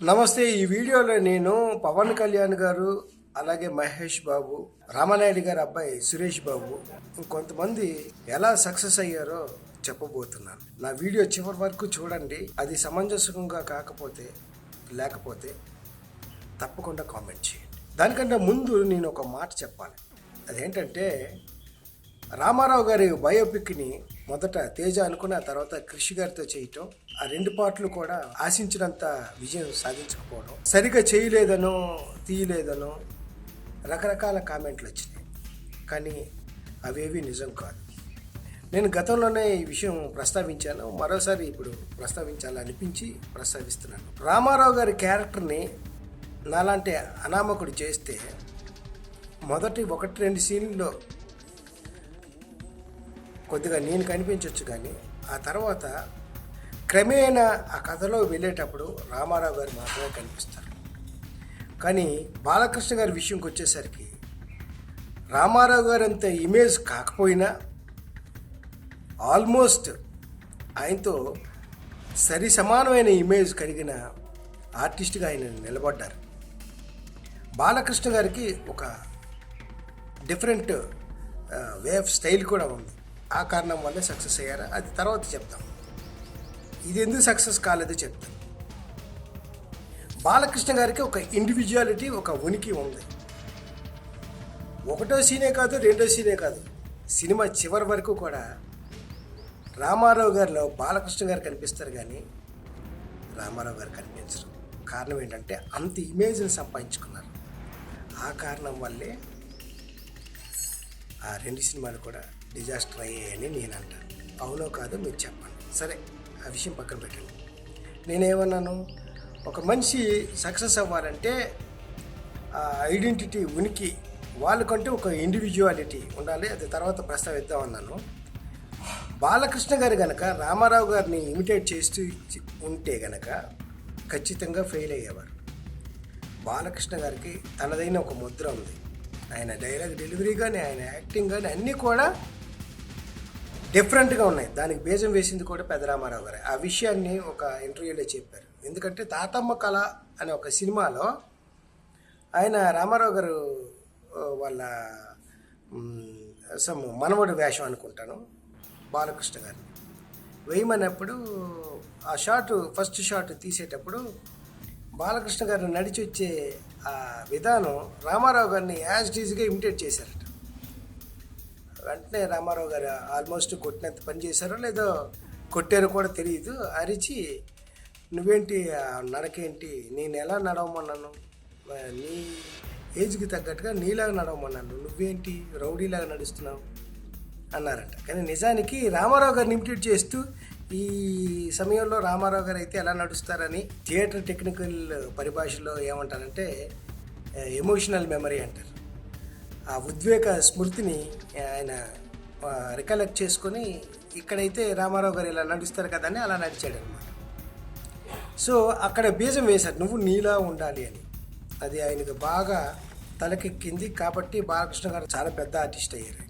నమస్తే ఈ వీడియోలో నేను పవన్ కళ్యాణ్ గారు అలాగే మహేష్ బాబు రామనాయుడు గారి అబ్బాయి సురేష్ బాబు కొంతమంది ఎలా సక్సెస్ అయ్యారో చెప్పబోతున్నాను. నా వీడియో చివరి వరకు చూడండి. అది సమంజసంగా కాకపోతే లేకపోతే తప్పకుండా కామెంట్ చేయండి. దానికంటే ముందు నేను ఒక మాట చెప్పాలి. అదేంటంటే రామారావు గారి బయోపిక్ని మొదట తేజ అనుకున్న తర్వాత కృషి గారితో చేయటం ఆ రెండు పాటలు కూడా ఆశించినంత విజయం సాధించకపోవడం సరిగా చేయలేదనో తీయలేదనో రకరకాల కామెంట్లు వచ్చినాయి. కానీ అవేవి నిజం కాదు. నేను గతంలోనే ఈ విషయం ప్రస్తావించాను. మరోసారి ఇప్పుడు ప్రస్తావించాలనిపించి ప్రస్తావిస్తున్నాను. రామారావు గారి క్యారెక్టర్ని నాలాంటి అనామకుడు చేస్తే మొదటి ఒకటి రెండు సీన్లో కొద్దిగా నేను కనిపించవచ్చు కానీ ఆ తర్వాత క్రమేణా ఆ కథలో వెళ్ళేటప్పుడు రామారావు గారు మాత్రమే కనిపిస్తారు. కానీ బాలకృష్ణ గారి విషయంకి వచ్చేసరికి రామారావు గారు అంత ఇమేజ్ కాకపోయినా ఆల్మోస్ట్ ఆయనతో సరి సమానమైన ఇమేజ్ కలిగిన ఆర్టిస్ట్గా ఆయన నిలబడ్డారు. బాలకృష్ణ గారికి ఒక డిఫరెంట్ వే ఆఫ్ స్టైల్ కూడా ఉంది. ఆ కారణం వల్లే సక్సెస్ అయ్యారా? అది తర్వాత చెప్తాం. ఇది ఎందుకు సక్సెస్ కాలేదో చెప్తాం. బాలకృష్ణ గారికి ఒక ఇండివిజువాలిటీ ఒక ఉనికి ఉంది. ఒకటో సీనే కాదు రెండో సీనే కాదు. సినిమా చివరి వరకు కూడా రామారావు గారిలో బాలకృష్ణ గారు కనిపిస్తారు కానీ రామారావు గారు కనిపించరు. కారణం ఏంటంటే అంత ఇమేజ్ని సంపాదించుకున్నారు. ఆ కారణం వల్లే ఆ రెండు సినిమాలు కూడా డిజాస్టర్ అయ్యాయని నేను అంటాను అవునో కాదో మీరు చెప్పండి. సరే ఆ విషయం పక్కన పెట్టండి. నేనేమన్నాను? ఒక మనిషి సక్సెస్ అవ్వాలంటే ఐడెంటిటీ ఉనికి. వాళ్ళకంటే ఒక ఇండివిజువాలిటీ ఉండాలి. అది తర్వాత ప్రస్తావిద్దాం అన్నాను. బాలకృష్ణ గారు గనక రామారావు గారిని ఇమిటేట్ చేస్తూ ఉంటే గనక ఖచ్చితంగా ఫెయిల్ అయ్యేవారు. బాలకృష్ణ గారికి తనదైన ఒక ముద్ర ఉంది. ఆయన డైలాగ్ డెలివరీ కానీ ఆయన యాక్టింగ్ కానీ అన్నీ కూడా డిఫరెంట్గా ఉన్నాయి. దానికి బీజం వేసింది కూడా పెద్దరామారావు గారు. ఆ విషయాన్ని ఒక ఇంటర్వ్యూలో చెప్పారు. ఎందుకంటే తాతమ్మ కళ అనే ఒక సినిమాలో ఆయన రామారావు గారు వాళ్ళ సమ్ మనవడు వేషం అనుకుంటాను బాలకృష్ణ గారిని వేయమన్నప్పుడు ఆ షాట్ ఫస్ట్ షాట్ తీసేటప్పుడు బాలకృష్ణ గారు నడిచి వచ్చే ఆ విధానం రామారావు గారిని యాజ్ డీజ్గా ఇమిటేట్ చేశారట. వెంటనే రామారావు గారు ఆల్మోస్ట్ కొట్టినంత పని చేశారో లేదో కొట్టారో కూడా తెలియదు అరిచి నువ్వేంటి ఆ నడకేంటి నేను ఎలా నడవమన్నాను? నీ ఏజ్కి తగ్గట్టుగా నీలాగా నడవమన్నాను. నువ్వేంటి? రౌడీలాగా నడుస్తున్నావు? అన్నారట. కానీ నిజానికి రామారావు గారిని ఇమిటేట్ చేస్తూ ఈ సమయంలో రామారావు గారు అయితే ఎలా నడుస్తారని థియేటర్ టెక్నికల్ పరిభాషలో ఏమంటారంటే ఎమోషనల్ మెమరీ అంటారు. ఆ ఉద్వేగ స్మృతిని ఆయన రికలెక్ట్ చేసుకొని ఇక్కడైతే రామారావు గారు ఇలా నడుస్తారు కదా అని అలా నడిచాడు అనమాట సో అక్కడ బీజం వేశారు నువ్వు నీలా ఉండాలి అని. అది ఆయనకు బాగా తలకెక్కింది కాబట్టి బాలకృష్ణ గారు చాలా పెద్ద ఆర్టిస్ట్ అయ్యారు.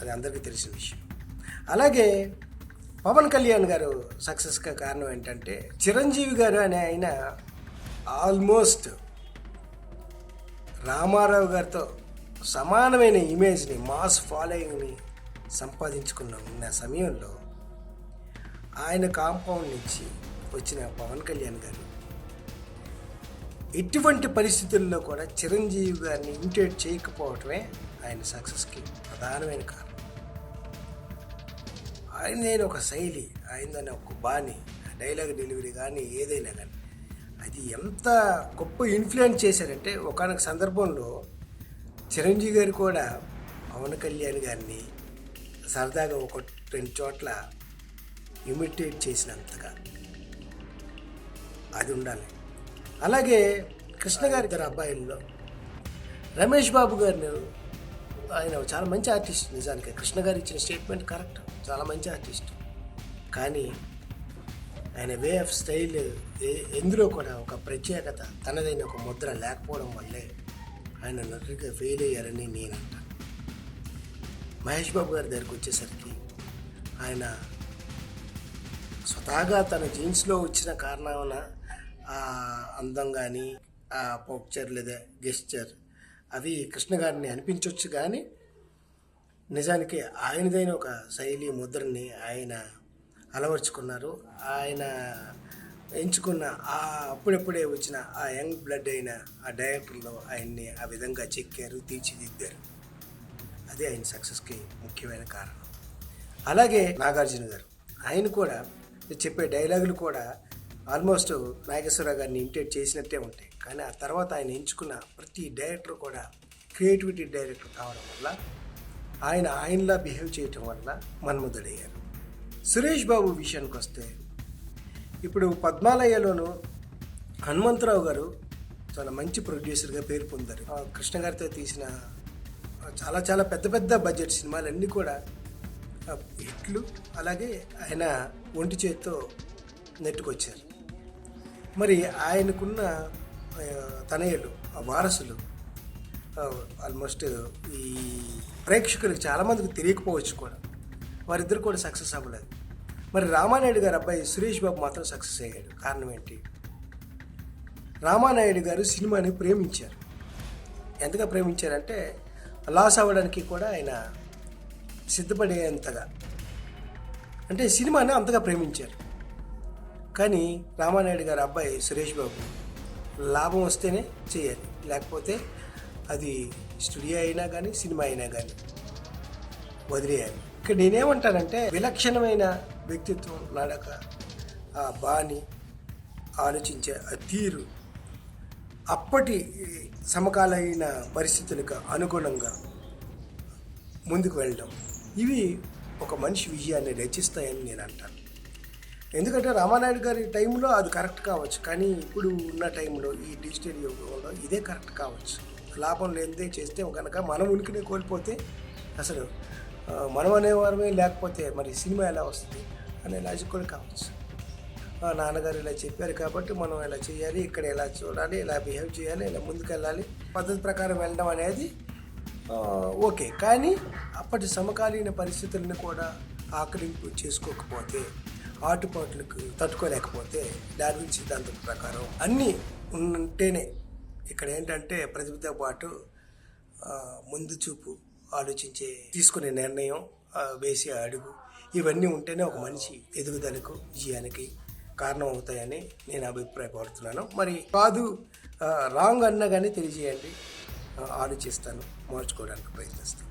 అది అందరికీ తెలిసిన విషయం. అలాగే పవన్ కళ్యాణ్ గారు సక్సెస్గా కారణం ఏంటంటే చిరంజీవి గారు అనే ఆయన ఆల్మోస్ట్ రామారావు గారితో సమానమైన ఇమేజ్ని మాస్ ఫాలోయింగ్ని సంపాదించుకున్న ఉన్న సమయంలో ఆయన కాంపౌండ్ నుంచి వచ్చిన పవన్ కళ్యాణ్ గారు ఎటువంటి పరిస్థితుల్లో కూడా చిరంజీవి గారిని ఇమిటేట్ చేయకపోవటమే ఆయన సక్సెస్కి ప్రధానమైన కారణం. ఆయన అయిన ఒక శైలి ఆయనదైన ఒక బాణి డైలాగ్ డెలివరీ కానీ ఏదైనా కానీ అది ఎంత గొప్ప ఇన్ఫ్లుయెన్స్ చేశారంటే ఒకనొక సందర్భంలో చిరంజీవి గారు కూడా పవన్ కళ్యాణ్ గారిని సరదాగా ఒక రెండు చోట్ల ఇమిటేట్ చేసినంతగా అది ఉండాలి. అలాగే కృష్ణ గారి ఇద్దరు అబ్బాయిల్లో రమేష్ బాబు గారిని ఆయన చాలా మంచి ఆర్టిస్ట్ నిజానికి. కృష్ణ గారు ఇచ్చిన స్టేట్మెంట్ కరెక్ట్ చాలా మంచి ఆర్టిస్ట్. కానీ ఆయన వే ఆఫ్ స్టైల్ ఎందులో కూడా ఒక ప్రత్యేకత తనదైన ఒక ముద్ర లేకపోవడం వల్లే ఆయన నటుడిగా ఫెయిల్ అయ్యారని నేను అంటాను మహేష్ బాబు గారి దగ్గరికి వచ్చేసరికి ఆయన స్వతహాగా తన జీన్స్లో వచ్చిన కారణాన ఆ అందం కానీ ఆ పోక్చర్ లేదా గెస్చర్ అవి కృష్ణ గారిని అనిపించవచ్చు కానీ నిజానికి ఆయనదైన ఒక శైలి ముద్రని ఆయన అలవర్చుకున్నారు. ఆయన ఎంచుకున్న ఆ అప్పుడప్పుడే వచ్చిన ఆ యంగ్ బ్లడ్ అయిన ఆ డైరెక్టర్లో ఆయన్ని ఆ విధంగా చెక్కారు తీర్చిదిద్దారు. అదే ఆయన సక్సెస్కి ముఖ్యమైన కారణం. అలాగే నాగార్జున గారు ఆయన కూడా చెప్పే డైలాగులు కూడా ఆల్మోస్ట్ నాగేశ్వరరావు గారిని ఇమిటేట్ చేసినట్టే ఉంటాయి. కానీ ఆ తర్వాత ఆయన ఎంచుకున్న ప్రతి డైరెక్టర్ కూడా క్రియేటివిటీ డైరెక్టర్ కావడం వల్ల ఆయన ఆయనలా బిహేవ్ చేయటం వల్ల మన్మధుడయ్యారు. సురేష్ బాబు విషయానికి వస్తే ఇప్పుడు పద్మాలయలోను హనుమంతరావు గారు చాలా మంచి ప్రొడ్యూసర్గా పేరు పొందారు. కృష్ణ గారితో తీసిన చాలా చాలా పెద్ద పెద్ద బడ్జెట్ సినిమాలన్నీ కూడా హిట్లు అలాగే ఆయన ఒంటి చేత్తో నెట్టుకొచ్చారు. మరి ఆయనకున్న తనయులు ఆ వారసులు ఆల్మోస్ట్ ఈ ప్రేక్షకులకు చాలామందికి తెలియకపోవచ్చు కూడా. వారిద్దరు కూడా సక్సెస్ అవ్వలేదు. మరి రామానాయుడు గారు అబ్బాయి సురేష్ బాబు మాత్రం సక్సెస్ అయ్యాడు. కారణం ఏంటి? రామానాయుడు గారు సినిమాని ప్రేమించారు. ఎంతగా ప్రేమించారంటే లాస్ అవ్వడానికి కూడా ఆయన సిద్ధపడేంతగా. అంటే సినిమాని అంతగా ప్రేమించారు. కానీ రామానాయుడు గారి అబ్బాయి సురేష్ బాబు లాభం వస్తేనే చేయాలి. లేకపోతే అది స్టూడియో అయినా కానీ సినిమా అయినా కానీ వదిలేయాలి. ఇక్కడ నేనేమంటానంటే విలక్షణమైన వ్యక్తిత్వం నడక ఆ బాణి ఆలోచించే ఆ తీరు అప్పటి సమకాలీన పరిస్థితులకు అనుగుణంగా ముందుకు వెళ్ళడం. ఇవి ఒక మనిషి విజయాన్ని రచిస్తాయని నేను అంటాను ఎందుకంటే రామానాయుడు గారి టైంలో అది కరెక్ట్ కావచ్చు కానీ ఇప్పుడు ఉన్న టైంలో ఈ డిజిటల్ యుగంలో ఇదే కరెక్ట్ కావచ్చు. లాభం లేనిదే చేస్తే కనుక మనం ఉనికిని కోల్పోతే అసలు మనం అనేవారమే లేకపోతే మరి సినిమా ఎలా వస్తుంది అనే లాజిక్ కూడా కావచ్చు. నాన్నగారు ఇలా చెప్పారు కాబట్టి మనం ఇలా చేయాలి ఇక్కడ ఇలా చూడాలి ఇలా బిహేవ్ చేయాలి ఇలా ముందుకెళ్ళాలి పద్ధతి ప్రకారం వెళ్ళడం అనేది ఓకే. కానీ అప్పటి సమకాలీన పరిస్థితులను కూడా ఆకలింపు చేసుకోకపోతే ఆటుపాట్లకు తట్టుకోలేకపోతే డార్విన్ సిద్ధాంతం ప్రకారం అన్నీ ఉంటేనే ఇక్కడ ఏంటంటే ప్రతిభతో పాటు ముందు చూపు ఆలోచించే తీసుకునే నిర్ణయం వేసే అడుగు ఇవన్నీ ఉంటేనే ఒక మనిషి ఎదుగుదలకు విజయానికి కారణం అవుతాయని నేను అభిప్రాయపడుతున్నాను మరి కాదు రాంగ్ అన్నా కానీ తెలియజేయండి. ఆలోచిస్తాను మార్చుకోవడానికి ప్రయత్నిస్తాను.